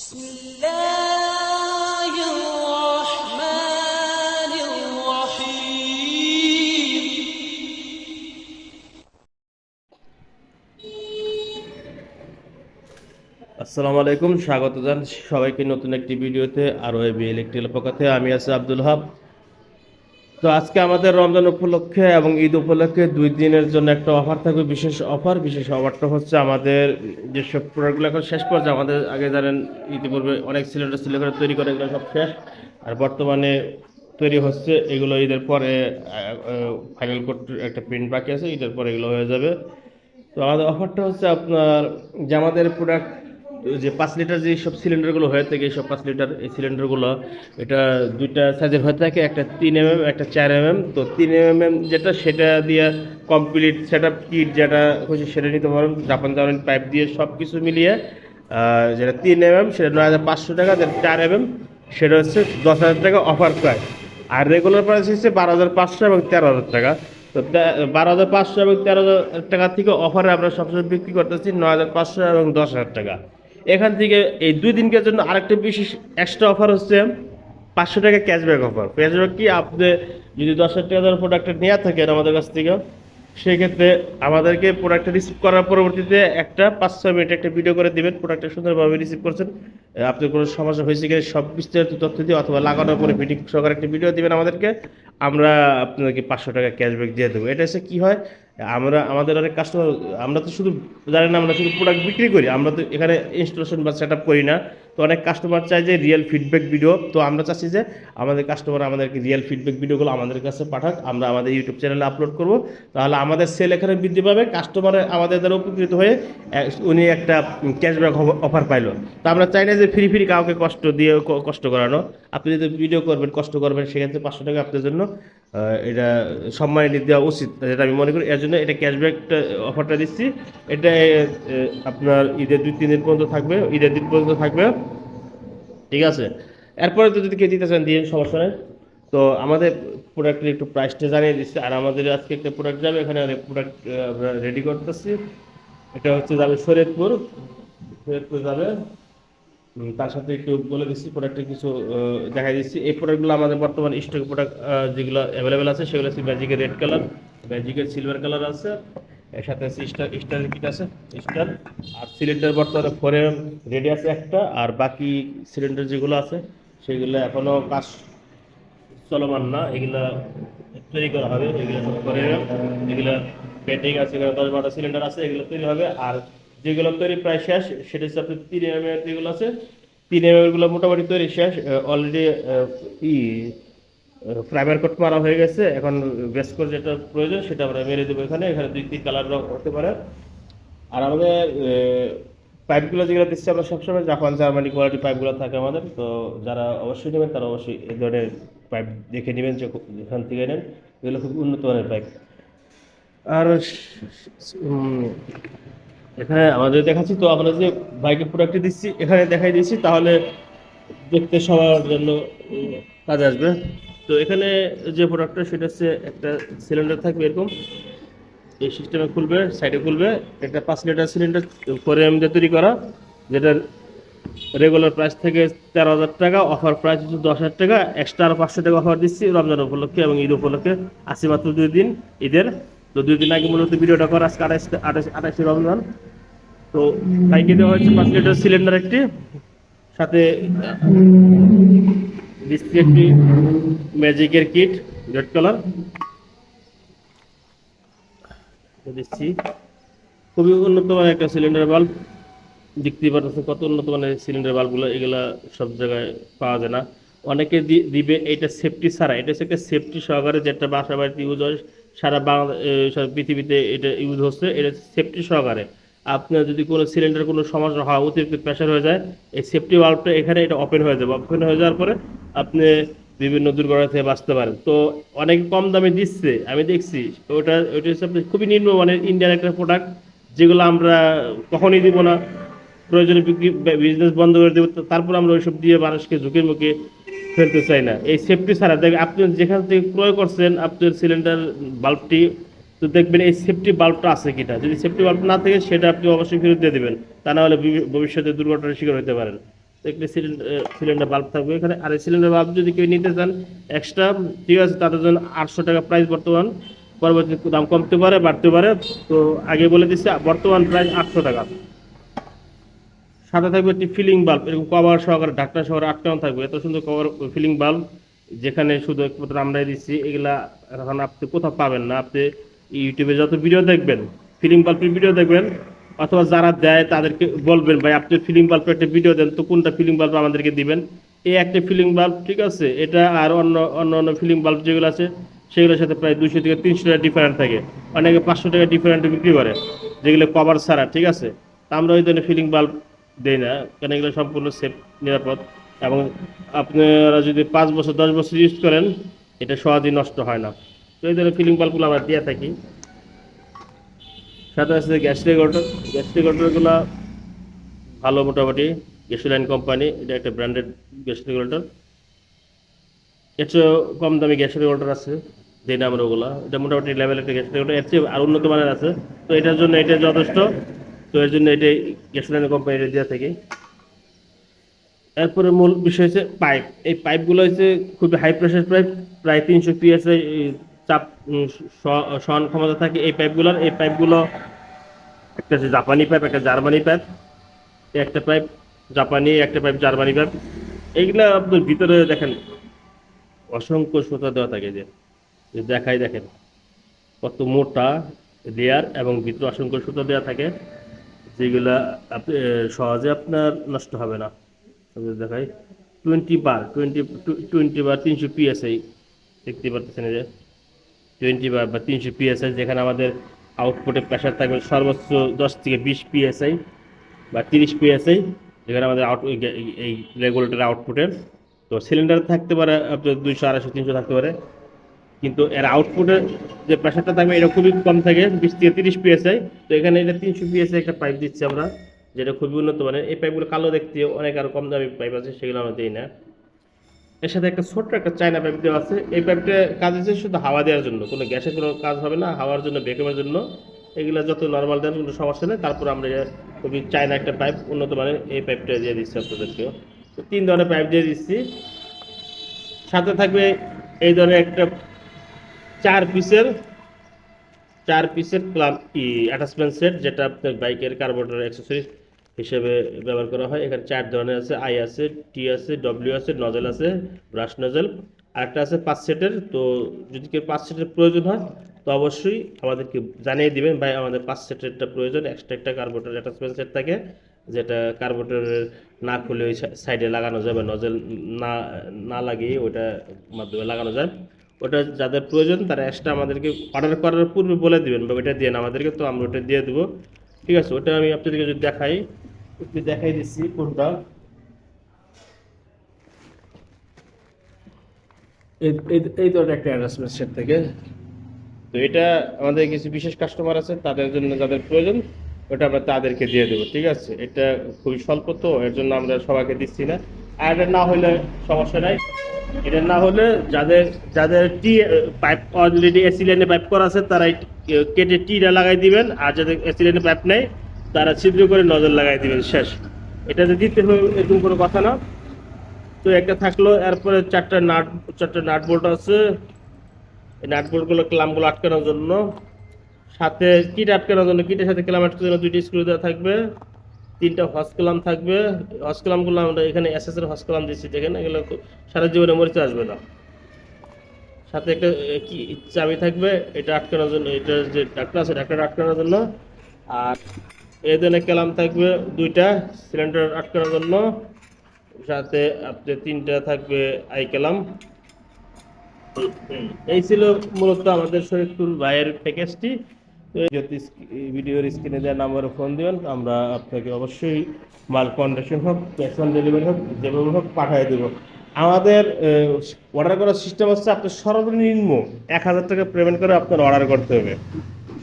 بسم الله الرحمن الرحيم আসসালামু আলাইকুম স্বাগত জান সবাইকে নতুন একটি ভিডিওতে আরও এবি ইলেকট্রিক্যাল পক্ষে আমি আছি আব্দুল হাব তো আজকে আমাদের রমজান উপলক্ষে এবং ঈদ উপলক্ষে দুই দিনের জন্য একটা অফার থাকবে, বিশেষ অফার। বিশেষ অফারটা হচ্ছে আমাদের যেসব প্রোডাক্টগুলো এখন শেষ পর্যায়ে, আমাদের আগে জানেন ইতিপূর্বে অনেক সিলিন্ডার সিলিন্ডার তৈরি করে এগুলো সব শেষ। আর বর্তমানে তৈরি হচ্ছে, এগুলো ঈদের পরে ফাইনাল কোড একটা প্রিন্ট বাকি আছে, ঈদের পরে এগুলো হয়ে যাবে। তো আমাদের অফারটা হচ্ছে আপনার যে আমাদের প্রোডাক্ট যে পাঁচ লিটার যে সব সিলিন্ডারগুলো হয়ে থাকে, এই সব পাঁচ লিটার এই সিলিন্ডারগুলো এটা দুইটা সাইজের হয়ে থাকে, একটা তিন এম একটা চার এম তো তিন এম যেটা সেটা দিয়ে কমপ্লিট সেট আপ কিট যেটা খুশি সেটা নিতে পারেন। জাপান জাপান পাইপ দিয়ে সব কিছু মিলিয়ে যেটা তিন এম সেটা নয় হাজার পাঁচশো টাকা যেটা চার এম সেটা হচ্ছে দশ হাজার টাকা অফার প্রাইস আর রেগুলার প্রাইস হচ্ছে বারো হাজার পাঁচশো এবং তেরো হাজার টাকা। তো বারো হাজার পাঁচশো এবং তেরো হাজার টাকা থেকে অফারে আমরা সবসময় বিক্রি করতেছি নয় হাজার পাঁচশো এবং দশ হাজার টাকা। এখান থেকে এই দুই দিনকের জন্য আরেকটা বিশেষ এক্সট্রা অফার হচ্ছে পাঁচশো টাকা ক্যাশব্যাক অফার ক্যাশব্যাক কি? আপনি যদি দশ হাজার টাকা প্রোডাক্টটা নেওয়া থাকেন আমাদের কাছ থেকে সেক্ষেত্রে আমাদেরকে প্রোডাক্টটা রিসিভ করার পরবর্তীতে একটা পাঁচ ছয় মিনিট একটা ভিডিও করে দেবেন প্রোডাক্টটা সুন্দরভাবে রিসিভ করছেন। আহ, আপনার কোনো সমস্যা হয়েছে কিনা সব বিস্তারিত তথ্য দিয়ে অথবা লাগানোর পরে ফিটিং সহকারে একটা ভিডিও দিবেন আমাদেরকে আমরা আপনাদেরকে পাঁচশো টাকা ক্যাশব্যাক দিয়ে দেবো। এটা হচ্ছে কী হয়? আমরা, আমাদের অনেক কাস্টমার আমরা তো শুধু জানেন আমরা শুধু প্রোডাক্ট বিক্রি করি। আমরা তো এখানে ইনস্টলেশন বা সেট করি না। অনেক কাস্টমার চায় যে রিয়েল ফিডব্যাক ভিডিও তো আমরা চাচ্ছি যে আমাদের কাস্টমার আমাদেরকে রিয়েল ফিডব্যাক ভিডিওগুলো আমাদের কাছে পাঠাক, আমরা আমাদের ইউটিউব চ্যানেলে আপলোড করব। তাহলে আমাদের সেল এখানে বৃদ্ধি পাবে কাস্টমার আমাদের দ্বারা উপকৃত হয়ে উনি একটা ক্যাশব্যাক অফার পাইলো। তো আমরা চাই না যে ফ্রি ফ্রি কাউকে কষ্ট দিয়ে কষ্ট করানো। আপনি যদি ভিডিও করবেন, কষ্ট করবেন, সেক্ষেত্রে পাঁচশো টাকা আপনার জন্য এটা সম্মানিত দেওয়া উচিত। যেটা আমি মনে করি, এর জন্য এটা ক্যাশব্যাকটা অফারটা দিচ্ছি। এটা আপনার ঈদের দুই তিন দিন পর্যন্ত থাকবে, ঈদের দিন পর্যন্ত থাকবে। ঠিক আছে? এরপরে তো যদি কেউ দিতে চান, দিয়ে সমস্যা নেই। তো আমাদের প্রোডাক্টের একটু প্রাইসটা জানিয়ে দিচ্ছি। আর আমাদের আজকে একটা প্রোডাক্ট যাবে, এখানে প্রোডাক্ট আমরা রেডি করতেছি। এটা হচ্ছে যাবে শরীয়তপুর শরীয়তপুর যাবে। তার সাথে একটু বলে দিচ্ছি প্রোডাক্টের কিছু দেখাই দিচ্ছি। এই প্রোডাক্টগুলো আমাদের বর্তমান স্টক প্রোডাক্ট যেগুলো অ্যাভেলেবেল আছে, সেগুলো হচ্ছে ম্যাজিকের রেড কালার ম্যাজিকের সিলভার কালার আছে। এর সাথে স্টার, স্টারের কিট আছে, স্টার। আর সিলিন্ডার বর্তমানে ফোর রেডি আছে একটা, আর বাকি সিলিন্ডার যেগুলো আছে, সেগুলো এখনও কাজ চলমান না। এগুলা তৈরি করা হবে। এগুলো সব করে এগুলো পেন্টিং আছে এখানে দশ বারোটা সিলিন্ডার আছে, এগুলো তৈরি হবে। আর যেগুলো তৈরি প্রায় শেষ, সেটা হচ্ছে তিন এম যেগুলো আছে তিন এম মোটামুটি তৈরি শেষ। অলরেডি ই প্রাইমার কোট মারা হয়ে গেছে, এখন বেস কোট যেটা প্রয়োজন সেটা আমরা মেরে দেবো এখানে এখানে দুই তিন কালার হতে পারে। আর আমাদের পাইপগুলো যেগুলো দিচ্ছি আমরা সবসময় জাপান, জার্মানি কোয়ালিটি পাইপগুলো থাকে আমাদের, তো যারা অবশ্যই নেবেন তারা অবশ্যই এই ধরনের পাইপ দেখে নেবেন যেখান থেকে নেন, এগুলো খুব উন্নত মানের পাইপ আর এখানে আমাদের দেখাচ্ছি, তো আমরা যে বাইকের প্রোডাক্টটি দিচ্ছি, এখানে দেখাই দিচ্ছি, তাহলে দেখতে সবার জন্য কাজে আসবে। তো এখানে যে প্রোডাক্টটা সেটা হচ্ছে একটা সিলিন্ডার থাকবে এরকম। এই সিস্টেমে খুলবে সাইডে খুলবে। একটা পাঁচ লিটার সিলিন্ডার ফোর এম দিয়ে তৈরি করা, যেটার রেগুলার প্রাইস থেকে তেরো হাজার টাকা অফার প্রাইস হচ্ছে দশ হাজার টাকা। এক্সট্রা আরও পাঁচশো টাকা অফার দিচ্ছি রমজান উপলক্ষে এবং ঈদ উপলক্ষে। আসি মাত্র দুই দিন ঈদের। তো দুই দিন আগে মূলত ভিডিওটা করা, আজকে আঠাশ আঠাশ, আঠাশে রমজান। তো বাইকে দেওয়া হচ্ছে পাঁচ লিটার সিলিন্ডার একটি। সাথে একটি ম্যাজিকের কিট, রেড কালার। দিচ্ছি। খুবই উন্নত মানের একটা সিলিন্ডার বাল্ব। দেখতেই পাচ্ছেন কত উন্নত মানের সিলিন্ডার বাল্বগুলো, এগুলা সব জায়গায় পাওয়া যায় না। অনেকে দিবে এটা সেফটি ছাড়া। এটা হচ্ছে একটা সেফটি সহকারে যেটা বাসা বাড়িতে ইউজ হয়, সারা বাংলা পৃথিবীতে এটা ইউজ হচ্ছে। এটা সেফটি সহকারে। আপনার যদি কোনো সিলিন্ডার কোনো সমস্যা হয়, অতিরিক্ত প্রেশার হয়ে যায়, এই সেফটি বাল্বটা এখানে এটা ওপেন হয়ে যাবে। ওপেন হয়ে যাওয়ার পরে আপনি বিভিন্ন দুর্ঘটনা থেকে বাঁচতে পারেন। তো অনেক কম দামে দিচ্ছে, আমি দেখছি। ওটা, ওইটা হচ্ছে আপনি খুবই নিম্নমানের ইন্ডিয়ান একটা প্রোডাক্ট যেগুলো আমরা কখনই দিব না। প্রয়োজনে বিক্রি বিজনেস বন্ধ করে দেবো তারপর আমরা ওইসব দিয়ে মানুষকে ঝুঁকির মুখে ফেলতে চাই না। এই সেফটি ছাড়া দেখ আপনি যেখান থেকে ক্রয় করছেন, আপনার সিলিন্ডার বাল্বটি তো দেখবেন এই সেফটি বাল্বটা আছে কিনা? যদি সেফটি বাল্ব না থাকে, সেটা আপনি অবশ্যই ফেরত দিয়ে দেবেন। তা না হলে ভবিষ্যতে দুর্ঘটনার শিকার হতে পারেন। একটি সিলিন্ডার বাল্ব থাকবে। এখানে আর এই সিলিন্ডার বাল্ব যদি কেউ নিতে চান এক্সট্রা ঠিক আছে, তাদের জন্য আটশো টাকা প্রাইস বর্তমান। পরবর্তী দাম কমতে পারে, বাড়তে পারে। তো আগে বলে দিচ্ছি, বর্তমান প্রাইস আটশো টাকা। সাথে থাকবে একটি ফিলিং বাল্ব এরকম কভার সহকারে, ঢাকনা সহকারে আটকানো থাকবে। এত সুন্দর কভার ফিলিং বাল্ব যেখানে শুধু একমাত্র আমরাই দিচ্ছি, এগুলা এখন আপনি কোথাও পাবেন না। আপনি ইউটিউবে যত ভিডিও দেখবেন ফিলিং বাল্বের ভিডিও দেখবেন, অথবা যারা দেয় তাদেরকে বলবেন, ভাই, আপনি ফিলিং বাল্বের একটা ভিডিও দেন, তো কোনটা ফিলিং বাল্ব আমাদেরকে দিবেন? এই একটা ফিলিং বাল্ব ঠিক আছে, এটা আর অন্য অন্য অন্য ফিলিং বাল্ব যেগুলো আছে, সেগুলোর সাথে প্রায় দুশো থেকে তিনশো টাকা ডিফারেন্ট থাকে। অনেকে পাঁচশো টাকা ডিফারেন্ট বিক্রি করে, যেগুলো কভার ছাড়া, ঠিক আছে? তা আমরা ওই ধরনের ফিলিং বাল্ব দেই না কারণ এগুলো সম্পূর্ণ সেফ নিরাপদ, এবং আপনারা যদি পাঁচ বছর, দশ বছর ইউজ করেন, এটা সহজেই নষ্ট হয় না। এই ধরনের ফিলিং বাল্বগুলো আমরা দিয়ে থাকি। সাথে আছে গ্যাস রেগুলেটর গ্যাস রেগুলেটরগুলো ভালো মোটামুটি গ্যাসোলাইন কোম্পানি এটা একটা ব্র্যান্ডেড গ্যাস রেগুলেটর এর চেয়েও কম দামি গ্যাস রেগুলেটর আছে, যে নামের ওগুলো। এটা মোটামুটি লেভেল একটা গ্যাস রেগুলেটর এর চেয়ে আর উন্নত মানের আছে। তো এটার জন্য এটা যথেষ্ট। তো এর জন্য এটাই গ্যাসোলাইন কোম্পানি এটা দিয়ে থাকি। এরপরে মূল বিষয় হচ্ছে পাইপ এই পাইপগুলো হচ্ছে খুবই হাই প্রেশার পাইপ প্রায় তিনশো পিএসআই চাপ সহন ক্ষমতা থাকে এই পাইপগুলোর। এই পাইপগুলো একটা হচ্ছে জাপানি পাইপ, একটা জার্মানি পাইপ, একটা পাইপ জাপানি, একটা পাইপ জার্মানি পাইপ। এইগুলা আপনার ভিতরে দেখেন, অসংখ্য সুতা দেওয়া থাকে যে। দেখাই দেখেন, কত মোটা লেয়ার এবং ভিতরে অসংখ্য সুতা দেওয়া থাকে, যেগুলা সহজে আপনার নষ্ট হবে না। দেখাই টোয়েন্টি বার টোয়েন্টি টোয়েন্টি বার তিনশো পিএসআই দেখতে পারতেছেন যে। টোয়েন্টি বার বা তিনশো পিএসআই যেখানে আমাদের আউটপুটে প্রেশার থাকবে সর্বোচ্চ দশ থেকে বিশ পিএসআই বা তিরিশ পিএসআই যেখানে আমাদের আউট এই রেগুলেটর আউটপুটের তো সিলিন্ডার থাকতে পারে আপনার দুইশো, আড়াইশো, তিনশো থাকতে পারে। কিন্তু এর আউটপুটের যে প্রেশারটা থাকবে, এটা খুবই কম থাকে, বিশ থেকে তিরিশ পিএসআই তো এখানে এটা তিনশো পিএসআই একটা পাইপ দিচ্ছি আমরা, যেটা খুবই উন্নত মানের। এই পাইপগুলো কালো দেখতে অনেক আরও কম দামি পাইপ আছে, সেগুলো আমরা দিই না। এর সাথে একটা ছোট্ট একটা চায়না পাইপ দেওয়া আছে। এই পাইপটা কাজ হচ্ছে শুধু হাওয়া দেওয়ার জন্য, কোনো গ্যাসের কোনো কাজ হবে না, হাওয়ার জন্য বেকমের জন্য। এগুলো যত নর্মাল দেন, কোনো সমস্যা নেই। তারপর আমরা খুবই চায়না একটা পাইপ উন্নত মানের এই পাইপটা দিয়ে দিচ্ছি আপনাদেরকেও। তো তিন ধরনের পাইপ দিয়ে দিচ্ছি। সাথে থাকবে এই ধরনের একটা চার পিসের চার পিসের ক্লাম ই অ্যাটাচমেন্ট সেট যেটা আপনার বাইকের কার্বোরেটর অ্যাক্সেসরিজ হিসেবে ব্যবহার করা হয়। এখানে চার ধরনের আছে, আই আছে, টি আছে, ডব্লিউ আছে, নজেল আছে, ব্রাশ নজেল। আরেকটা আছে পাঁচ সেটের। তো যদি কেউ পাঁচ সেটের প্রয়োজন হয়, তো অবশ্যই আমাদেরকে জানিয়ে দিবেন, ভাই, আমাদের পাঁচ সেটেরটা প্রয়োজন। এক্সট্রা একটা কার্বোরেটর অ্যাটাচমেন্ট সেট থাকে, যেটা কার্বোরেটরের না খুলে ওই সাইডে লাগানো যাবে নজেল না না লাগিয়ে ওইটা মাধ্যমে লাগানো যায়। ওটা যাদের প্রয়োজন, তারা এক্সট্রা আমাদেরকে অর্ডার করার পূর্বে বলে দিবেন বা ওইটা দিয়ে আমাদেরকে, তো আমরা ওটা দিয়ে দেবো। ঠিক আছে ওটা আমি আপনাদেরকে যদি দেখাই একটু দেখাই দিচ্ছি কোনটা। এই একটা সেট থেকে। তো এটা আমাদের কিছু বিশেষ কাস্টমার আছে, তাদের জন্য যাদের প্রয়োজন, ওটা আমরা তাদেরকে দিয়ে দেবো, ঠিক আছে? এটা খুবই স্বল্প তো, এর জন্য আমরা সবাইকে দিচ্ছি না। আর এটা না হলে সমস্যা নাই। এটা না হলে যাদের যাদের টি পাইপ অলরেডি এসি লাইনে পাইপ করা আছে তারা কেটে টিটা লাগাই দিবেন। আর যাদের এসি লাইনে পাইপ নেই তারা ছিদ্র করে নজর লাগাই দিবেন, শেষ। এটাতে দিতে হবে এরকম কোনো কথা না। তো একটা থাকল, এরপরে চারটা নাট চারটা নাট বোল্ট আছে। এই নাট বোল্টগুলো ক্লামগুলো আটকানোর জন্য। সাথে কিট আটকানোর জন্য, কিটের সাথে ক্লাম আটকানোর জন্য দুইটি স্ক্রু দেওয়া থাকবে। তিনটা হস কলাম থাকবে। হস কলামগুলো আমরা এখানে এস এস এর হস কলাম দিচ্ছি দেখেন এগুলো সারা জীবনে মরিচে আসবে না। সাথে একটা কি, চাবি থাকবে, এটা আটকানোর জন্য, এটা যে ডাক্তার আছে, ডাক্তার আটকানোর জন্য। আর এই ক্যালাম থাকবে দুইটা সিলিন্ডার আটকানোর জন্য। সাথে আপনি তিনটা থাকবে আই ক্যালাম এই ছিল মূলত আমাদের শরীফুল ভাইয়ের প্যাকেজটি যদি ভিডিওর স্ক্রিনে দেওয়া নাম্বারে ফোন দিবেন, আমরা আপনাকে অবশ্যই মাল কন্ডিশন হোক ক্যাশ অন ডেলিভারি হোক যেভাবে হোক পাঠিয়ে দেবো। আমাদের অর্ডার করার সিস্টেম হচ্ছে আপনার সর্বনিম্ন এক হাজার টাকা পেমেন্ট করে আপনার অর্ডার করতে হবে।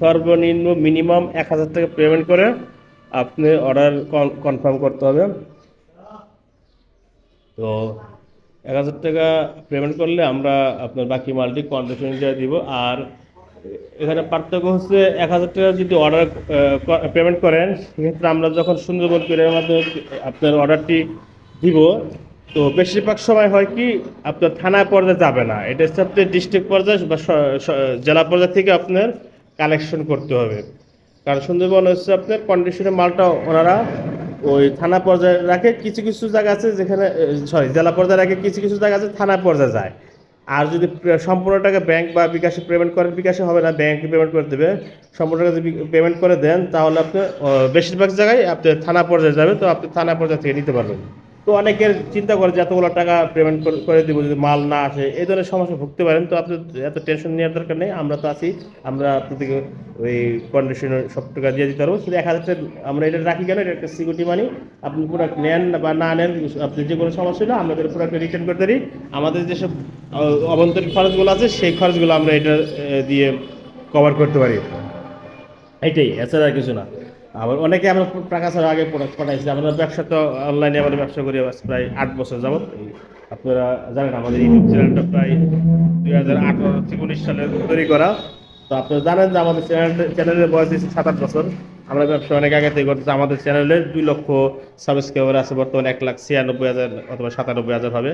সর্বনিম্ন মিনিমাম এক হাজার টাকা পেমেন্ট করে আপনি অর্ডার কনফার্ম করতে হবে। তো এক হাজার টাকা পেমেন্ট করলে আমরা আপনার বাকি মালটি কন্ডিশন দিয়ে দিব। আর এখানে পার্থক্য হচ্ছে এক হাজার টাকা যদি অর্ডার পেমেন্ট করেন, সেক্ষেত্রে আমরা যখন সুন্দরবন কুরিয়ারের মাধ্যমে আপনার অর্ডারটি দিব, তো বেশিরভাগ সময় হয় কি, আপনার থানা পর্যায়ে যাবে না। এটা হচ্ছে আপনার ডিস্ট্রিক্ট পর্যায়ে বা জেলা পর্যায়ে থেকে আপনার কালেকশন করতে হবে। কারণ সুন্দরবন হচ্ছে আপনার কন্ডিশনের মালটা ওনারা ওই থানা পর্যায়ে রাখে, কিছু কিছু জায়গা আছে যেখানে সরি জেলা পর্যায়ে রাখে, কিছু কিছু জায়গা আছে থানা পর্যায়ে যায়। আর যদি প্রে- সম্পূর্ণ টাকা ব্যাংক বা বিকাশে পেমেন্ট করেন, বিকাশে হবে না ব্যাংকে পেমেন্ট করে দেবে। সম্পূর্ণ টাকা যদি পেমেন্ট করে দেন, তাহলে আপনি বেশিরভাগ জায়গায় আপনি থানা পর্যায়ে যাবে, তো আপনি থানা পর্যায়ে থেকে নিতে পারবেন। তো অনেকের চিন্তা করে যে এতগুলো টাকা পেমেন্ট করে দিব যদি মাল না আসে, এই ধরনের সমস্যা ভুগতে পারেন। তো আপনি এত টেনশন নেওয়ার দরকার নেই, আমরা তো আছি। আমরা আপনাদেরকে ওই কন্ডিশনের সব টাকা দিয়ে দিতে পারব। শুধু এক হাজার আমরা এটা রাখি কেন? এটা একটা সিকিউরিটি মানি আপনি প্রোডাক্ট নেন বা না নেন, আপনি যে কোনো সমস্যা হলে আমরা প্রোডাক্ট রিটার্ন করতে পারি। আমাদের যেসব অভ্যন্তরীণ খরচগুলো আছে, সেই খরচগুলো আমরা এটা দিয়ে কভার করতে পারি। এটাই, এছাড়া কিছু না। আবার অনেকে আমরা টাকা ছাড়া আগে প্রোডাক্ট পাঠাইছি। আমরা ব্যবসা তো অনলাইনে আমরা ব্যবসা করি প্রায় আট বছর যাবত। আপনারা জানেন আমাদের ইউটিউব চ্যানেলটা প্রায় দুই হাজার আঠারো উনিশ সালে তৈরি করা। তো আপনারা জানেন যে আমাদের চ্যানেল চ্যানেলের বয়স হচ্ছে সাত বছর। আমরা ব্যবসা অনেক আগে থেকে করতেছি। আমাদের চ্যানেলে দুই লক্ষ সাবস্ক্রাইবার আছে, বর্তমানে এক লাখ ছিয়ানব্বই হাজার অথবা সাতানব্বই হাজার হবে।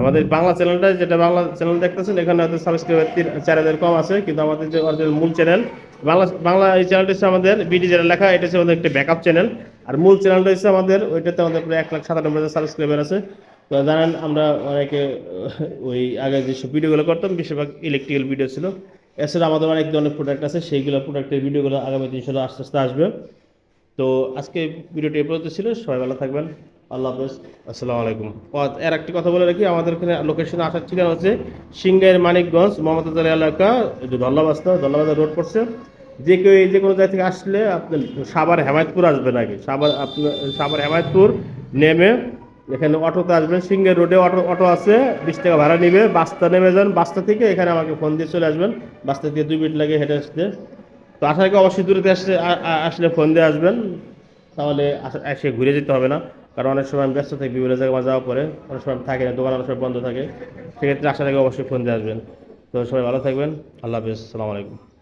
আমাদের বাংলা চ্যানেলটা যেটা বাংলা চ্যানেল দেখতেছেন, এখানে হয়তো সাবস্ক্রাইবার তিন চার হাজার কম আছে, কিন্তু আমাদের যে original মূল চ্যানেল বাংলা বাংলা এই চ্যানেলটা হচ্ছে আমাদের বিডি চ্যানেল লেখা। এটা হচ্ছে আমাদের একটা ব্যাকআপ চ্যানেল আর মূল চ্যানেলটা হচ্ছে আমাদের, ওইটাতে আমাদের প্রায় এক লাখ সাতানব্বই হাজার সাবস্ক্রাইবার আছে। তো জানেন, আমরা অনেকে ওই আগে যেসব ভিডিওগুলো করতাম, বেশিরভাগ ইলেকট্রিক্যাল ভিডিও ছিল। এছাড়া আমাদের অনেক ধরনের প্রোডাক্ট আছে, সেইগুলো প্রোডাক্টের ভিডিওগুলো আগামী দিন আস্তে আস্তে আসবে। তো আজকে ভিডিওটি এই পর্যন্ত ছিল, সবাই ভালো থাকবেন। আল্লাহ হাফেজ। আসসালামু আলাইকুম। এর একটি কথা বলে রাখি, আমাদের এখানে লোকেশনে আসার ঠিকানা হচ্ছে সিংগাইয়ের মানিকগঞ্জ, মোহাম্মদ এলাকা। ধল্লাবাস্তা ধল্লাবাজার রোড পড়ছে। যে কেউ এই যে কোনো জায়গা থেকে আসলে আপনার সাবার হেমায়তপুর আসবেন আগে। সাবার আপনার সাবার হেমায়তপুর নেমে এখানে অটোতে আসবেন সিংহের রোডে অটো অটো আছে, বিশ টাকা ভাড়া নিবে বাস্তা নেমে যান বাস্তা থেকে এখানে আমাকে ফোন দিয়ে চলে আসবেন বাস্তা দিয়ে দুই মিনিট লাগে হেঁটে আসতে। তো আসার আগে অবশ্যই দূরেতে আসলে আসলে ফোন দিয়ে আসবেন, তাহলে এসে ঘুরে যেতে হবে না, কারণ অনেক সময় আমি ব্যস্ত থাকি, বিভিন্ন জায়গায় আমার যাওয়া পরে, অনেক সময় থাকে না, দোকান অনেক সময় বন্ধ থাকে, সেক্ষেত্রে আসার আগে অবশ্যই ফোন দিয়ে আসবেন। তো সবাই ভালো থাকবেন, আল্লাহ হাফিজ, সালামু আলাইকুম।